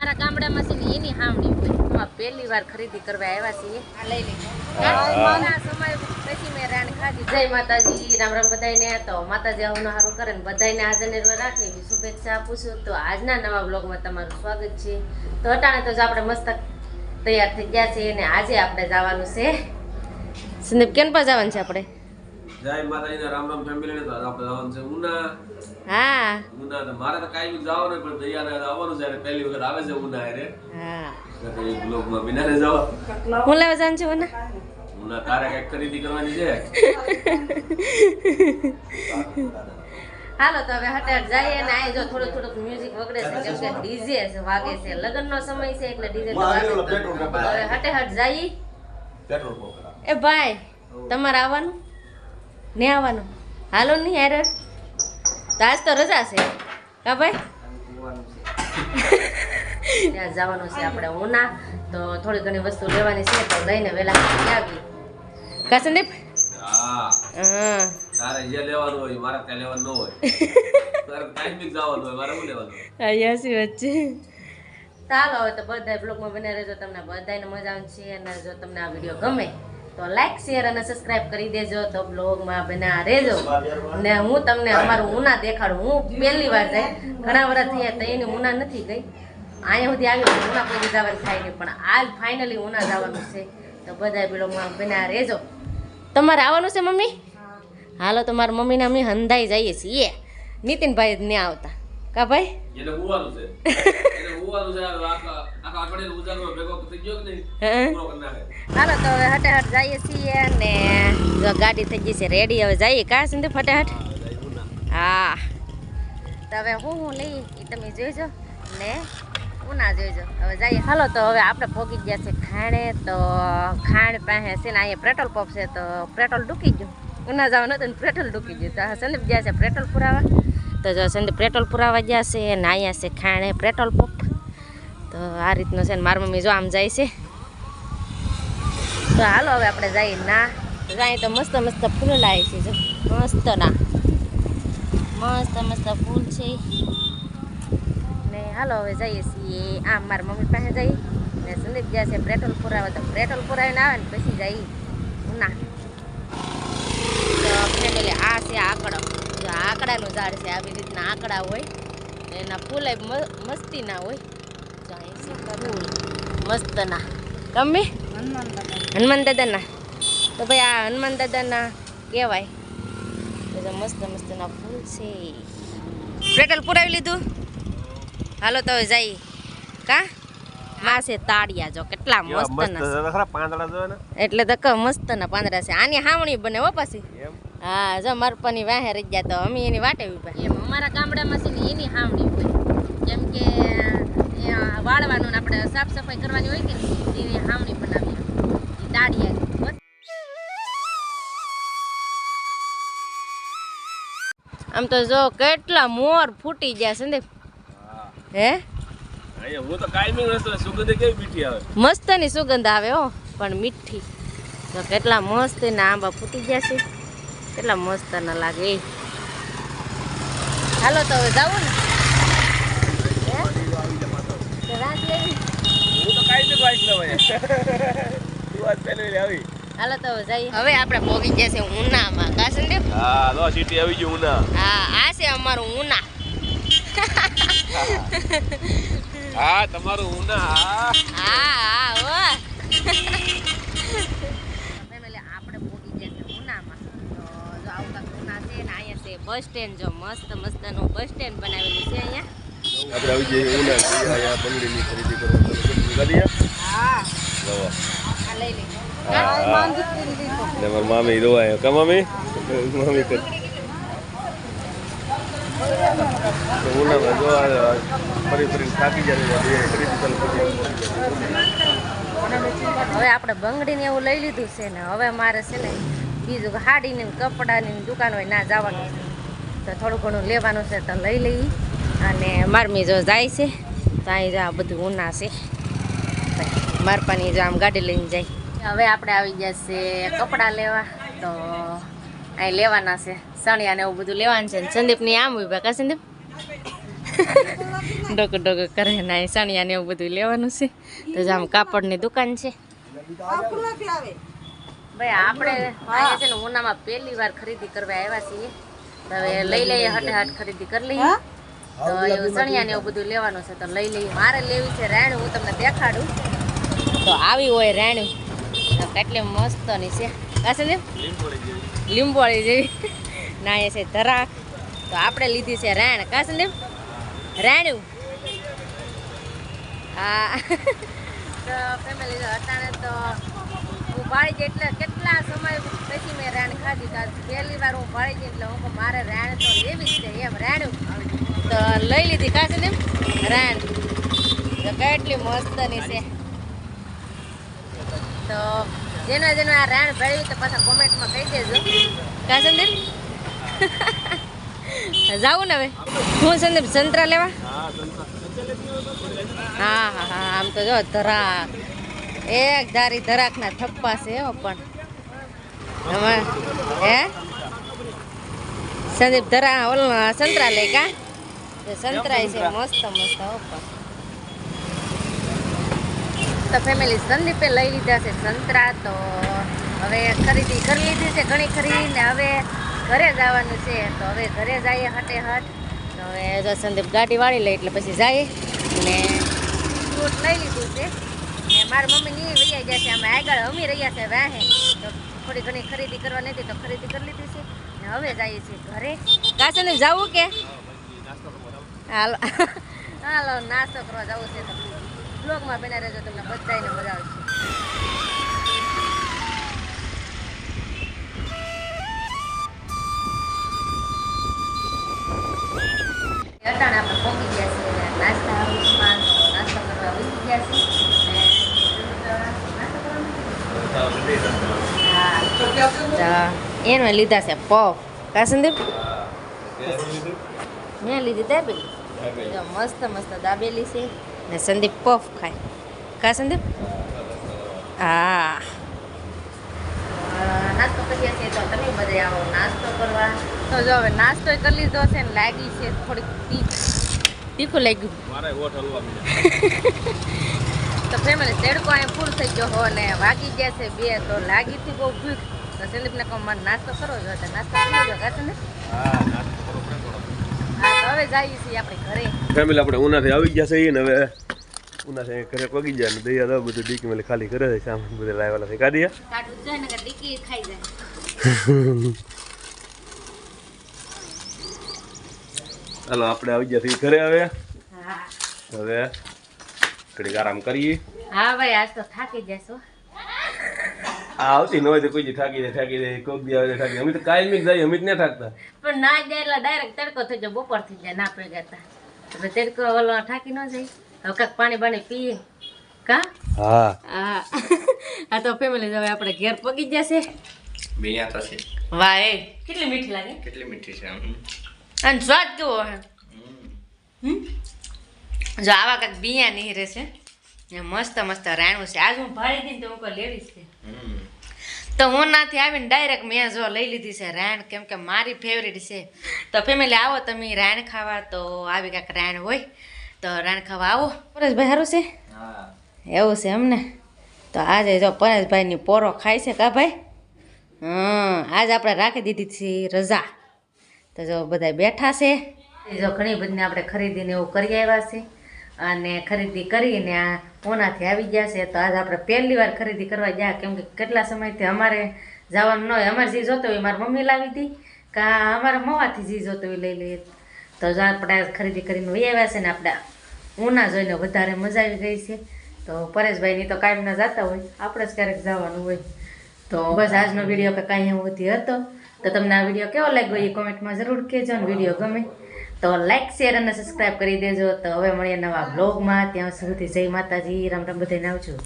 મારા ગામડામાં છે ને એની હામણી હોય. પહેલી વાર ખરીદી કરવા આવ્યા છીએ. આ લઈ લઈ સમય પછી મેં રાણ ખાધી. જય માતાજી રામ રામ બધાને તો માતાજી આવું હારું કરે ને બધાયને હાજર નિર્ભર રાખે શુભેચ્છા આપું છું. તો આજના નવા બ્લોગમાં તમારું સ્વાગત છે. તો અટાણે તો જો આપણે મસ્ત તૈયાર થઈ ગયા છે અને આજે આપણે જવાનું છે સંદીપ કેમ પર જવાનું છે આપણે? જય માતાજીના રામ રામ ફેમિલી ને તો આપણે જવાનું છે. ઉના હા. ઉના તો મારે તો કાંઈ બી જવાનું પણ દૈયાને આવવાનું છે અને પહેલી વખત આવે છે ઉના હારે હા. તો એ બ્લોગમાં બિનારે જવા. હું લેવા જવાનું છે મને ઉના તારે કંઈક ખરીદી કરવાની છે? હાલો તો હવે હટે જઈએ ને આ જો થોડું થોડુંક મ્યુઝિક વગડે છે કેમ કે ડીજે છે વાગે છે. લગ્નનો સમય છે એટલે ડીજે તો હવે હટે હટ જઈએ. એ ભાઈ તમારે આવવાનું? ને આવવાનું? હાલો નહીં તો આજ તો રજા છે. કા ભાઈ? ત્યાં જવાનું છે આપણે ઉના. તો થોડી ઘણી વસ્તુ લેવાની છે તો લઈને વેલા આવી કા સંદીપ હા. હા. તારે જે લેવાનું હોય મારે ત્યાં લેવાનું ન હોય. તારે કાંઈ બી જવાનું હોય મારે શું લેવાનું યાસી વચ્ચે ચાલો હવે તો બધા બ્લોગમાં બને રહેજો. તમને બધાને મજા આવશે અને જો તમને આ વીડિયો ગમે તો લાઈક શેર અને સબસ્ક્રાઇબ કરી દેજો. તો બ્લોગમાં બના રહેજો. ને હું તમને અમારું ઉના દેખાડું. હું પહેલી વાર જાય. ઘણા વર્ષ થયા તો એની ઉના નથી ગઈ. અહીંયા સુધી આવી ઉના કોઈ જવાનું થાય નહીં. પણ આજ ફાઇનલી ઉના જવાનું છે. તો બધા બ્લોગમાં બના રહેજો. તમારે આવવાનું છે મમ્મી? હાલો તો મારા મમ્મીને અમે હંધાઈ જઈએ છીએ. નીતિનભાઈ જ નહીં આવતા. કા ભાઈ? છે. છે હાલો તો હવે હટે હટ જઈએ છીએ ને જો ગાડી થઈ ગઈ છે રેડી હવે જઈએ. કા સિંધુ હટે હા તો હવે હું હું લઈ એ તમે જોઈજો. ને ઉના જોઈજો. હવે જઈએ. હાલો તો હવે આપણે પોગી ગયા છે ખાણે. તો ખાણ પાસે છે ને અહીંયા પેટ્રોલ પંપ છે તો પેટ્રોલ ડૂકી ગયું. ઉના જવાનું હતું ને પેટ્રોલ ડૂકી ગયું. તો સંદીપ ગયા છે પેટ્રોલ પુરાવા. તો જો સંદીપ પેટ્રોલ પુરાવા ગયા છે ને અહીંયા છે ખાણે પેટ્રોલ પંપ. તો આ રીતનો છે ને મારી મમ્મી જો આમ જાય છે. તો હાલો હવે આપણે જઈએ ના, જાય તો મસ્ત મસ્ત ફૂલ લાવે છે જો. મસ્ત ના. મસ્ત મસ્ત ફૂલ છે. ને હાલો હવે જઈએ છીએ. આમ મારા મમ્મી પાસે જઈએ. ને સંદીપ ગયા છે પેટ્રોલ પુરાવે. તો પેટ્રોલ પુરાવીને આવે ને પછી જઈએ. ના. તો ફેમિલી આ છે આંકડો. જો આંકડાનું ઝાડ છે. આવી રીતના આકડા હોય. એના ફૂલ મસ્તી ના હોય. જો અહીં મસ્ત ના ગમે હનુમાન દાદાના તો ભાઈ આ હનુમાન દાદાના કહેવાય બધા મસ્ત મસ્તના ફૂલ છે પેટ્રોલ પુરાવી લીધું હાલો તો જઈ કા હા છે તાળિયા જો કેટલા મસ્ત ના ખરા પાંદડા જો ને એટલે તો કહો મસ્ત ના પાંદડા છે આની હાવણી બને હો પછી હા જો મારપાની વાહે રહી ગયા તો અમે એની વાટે ઊભા એમ અમારા ગામડામાં છે ને એની હાવણી હોય કેમ કે વાળવાનું ને આપણે સાફ સફાઈ કરવાની હોય કે ને, એની હાવણી બનાવીએ. એ દાળિયા આમ તો જો કેટલા મોર ફૂટી ગયા સંદીપ હે? હું તો સુગંધ કેવી મીઠી આવે? મસ્તની સુગંધ આવે હો પણ મીઠી. તો કેટલા મસ્ત ને આંબા ફૂટી ગયા છે. કેટલા મસ્ત ના લાગે. હાલો તો હવે જવું ને હે? તો રાત લેવી? હું તો કાંઈ બી બાઈક લેવાય તું આજ પહેલી આવી હાલો તો હવે હવે આપણે પહોંચી ગયા છે ઉનામાં. કા હા તો સિટી આવી ગયું ઉના હા આ છે અમારું ઉના. હા તમારું ઉના હા. હા હા ફેમિલી આપણે પહોંચી ગયા છે ઉનામાં તો જો આવતા ઉના છે ને અહીંયા છે બસ સ્ટેન્ડ જો મસ્ત મસ્તનું બસ સ્ટેન્ડ બનાવેલું છે અહીંયા. આપણે આવી જઈએ ઉના અહીંયા બંગડીની ખરીદી કરવા મારી મામી રોવાય કા મામી? મામી કર. ઉનામાં જો આ ફરી થાકી જાય ખરીદી ચાલુ હવે આપણે બંગડીને એવું લઈ લીધું છે ને હવે મારે છે ને બીજું હાડીને કપડાની દુકાન હોય ના જવાનું છે. તો થોડું ઘણું લેવાનું છે તો લઈ લઈ અને મારમી જો જાય છે તો અહીં જો આ બધું ઉના છે. મારપાની જો આમ ગાડી લઈને જાય. હવે આપણે આવી ગયા છે કપડાં લેવા તો અહીં લેવાના છે. સણિયા ને એવું બધું લેવાનું છે ને સંદીપની આમ ઊભા કા સંદીપ? ડોક ડોક કરે ના અહીં સાણિયા ને એવું બધું લેવાનું છે. તો જ આમ કાપડની દુકાન છે. ભાઈ આપણે અહીંયા છે ને ઉનામાં પહેલી વાર ખરીદી કરવા આવ્યા છીએ. તો હવે લઈ લઈએ હટે હટ ખરીદી કરી લઈએ. તો સણિયા ને એવું બધું લેવાનું છે તો લઈ લઈએ. મારે લેવી છે રેણું હું તમને દેખાડું. તો આવી હોય રેણું તો કેટલી મસ્તની છે. કાશે ને? લીંબોળી જેવી. ના એ છે ધરાક. તો આપણે લીધી છે રેણ કાશે ને? રેણું હા. તો ફેમિલી અટાણે તો હું ભાળી ગઈ એટલે કેટલા સમય પછી મેં રેણ ખાધી? તો પહેલી વાર હું ભાળી ગઈ એટલે હું મારે રેણ તો લેવી જ છે. એમ રેણું તો લઈ લીધી કાશે ને રાન. તો કેટલી મસ્તની છે. તો જેનો જેનો આ રાણ ભેળવી તો પાછા કોમેન્ટમાં કહી દેજો. કા સંદીપ જાવું ને હવે? હું સંદીપ, સંતરા લેવા? હા હા હા, આમ તો જો, ધરાક. એક ધારી ધરાકના થપ્પા છે હો પણ. હે? સંદીપ, ધરા, ઓલ સંતરા લે કા? તો સંતરા છે મસ્ત મસ્ત તો ફેમિલી સંદીપે લઈ લીધા છે સંતરા તો હવે ખરીદી કરી લીધી છે ઘણી ખરી ને હવે ઘરે જવાનું છે તો હવે ઘરે જઈએ હટે હટ તો હવે જો સંદીપ ગાડી વાળી લે એટલે પછી જાય ને ફ્રૂટ લઈ લીધું છે ને મારા મમ્મી ની વૈયા ગયા છે અમે આગળ અમી રહ્યા છે વાહે તો થોડી ઘણી ખરીદી કરવાની હતી તો ખરીદી કરી લીધી છે ને હવે જઈએ છીએ ઘરે કાશે જવું કે હાલો હાલો નાસ્તો કરવા જવું છે તો બ્લોગમાં બના રહેજો તમને બધાને મજા આવશે અટાણે આપણે પહોંચી ગયા છીએ નાસ્તા હાઉસમાં તો નાસ્તો કરવા ઉઠી ગયા છીએ હા તો એને લીધા છે પફ કા સંદીપ મેં લીધી દાબેલી જો મસ્ત મસ્ત દાબેલી છે. ને સંદીપ પફ ખાય. કા સંદીપ? હા. નાસ્તો કરીએ છીએ તો તમે બધા આવો. નાસ્તો કરવા. તો જો હવે નાસ્તો કરી લીધો છે ને લાગી છે થોડીક તીખ તીખું લાગ્યું. તો ફેમિલી તડકો અહીં ફૂલ થઈ ગયો હો ને વાગી ગયા છે બે તો લાગી હતી બહુ ભૂખ. તો સંદીપને કહું મને નાસ્તો કરો જો નાસ્તો કરી લો કા સંદીપ? હા નાસ્તો કરો હવે જઈએ છીએ આપણે ઘરે. ફેમિલી આપણે ઉનાથી આવી ગયા છીએ ને હવે ઉનાથી ઘરે પગી ગયા ને દયા દવા બધું ડીકી મેલે ખાલી કરે છે. સામાન બધે લાવેલા છે. કાઢું જોઈએ ને કે ડીકી ખાઈ જાય. હાલો આપણે આવી ગયા છીએ ઘરે હવે. હવે ઘડીક આરામ કરીએ. હા ભાઈ આજ તો થાકી જશો આ આવતી ન હોય તો કોઈ દી થાકી જાય થાકી જાય કોક દી આવે જાય. અમે તો કાયમી જ જઈએ અમે જ ન થાકતા પણ ના જાય એટલે ડાયરેક્ટ તડકો થઈ જાય બપોર થઈ જાય ના પડી ગયા એટલે તડકો ઓલો થાકી ન જાય. હવે કાંક પાણી બાણી પીએ. કા? હા. આ તો ફેમિલી હવે આપણે ઘેર પગી જશે બીયા તો છે. વાહ એ કેટલી મીઠી લાગે? કેટલી મીઠી છે આમ અને સ્વાદ કેવો હે હમ? જો આવા કાંક બિયા નહીં રહેશે મસ્ત મસ્ત રાણું છે. આજ હું ભાળી દઈને તો હું કોઈ લેવી છે. હમ. તો હું નાથી આવીને ડાયરેક્ટ મેં જો લઈ લીધી છે રાયણ. કેમ કે મારી ફેવરેટ છે. તો ફેમિલી આવો તમે રાયણ ખાવા. તો આવી કાંઈક રાયણ હોય તો રાયણ ખાવા આવો. પરેશભાઈ સારું છે? હા. એવું છે એમને તો આજે જો પરેશભાઈની પોરો ખાય છે કા ભાઈ? હમ આજ આપણે રાખી દીધી છે રજા. તો જો બધા બેઠા છે. જો ઘણી બધીને આપણે ખરીદીને એવું કરી આવ્યા છે. અને ખરીદી કરીને આ ઓનાથી આવી ગયા છે. તો આજે આપણે પહેલી વાર ખરીદી કરવા ગયા, કેમ કે કેટલા સમયથી અમારે જવાનું ન હોય. અમારે જે જોતો હોય મારી મમ્મી લાવી હતી, કે અમારા મવાથી જે જોતો હોય લઈ લઈએ. તો જો આપણે ખરીદી કરીને વહી આવ્યા છે ને આપણે ઉના જોઈને વધારે મજા આવી ગઈ છે. તો પરેશભાઈની તો કાયમ ના જતા હોય, આપણે જ ક્યારેક જવાનું હોય. તો બસ આજનો વીડિયો કે કાંઈ એવું હતી હતો. તો તમને આ વીડિયો કેવો લાગ્યો એ કોમેન્ટમાં જરૂર કહેજો ને વીડિયો ગમે. તો લાઈક શેર અને સબસ્ક્રાઈબ કરી દેજો. તો હવે મળીએ નવા બ્લોગમાં ત્યાં સુધી જય માતાજી. રામ રામ, બધાને આવજો.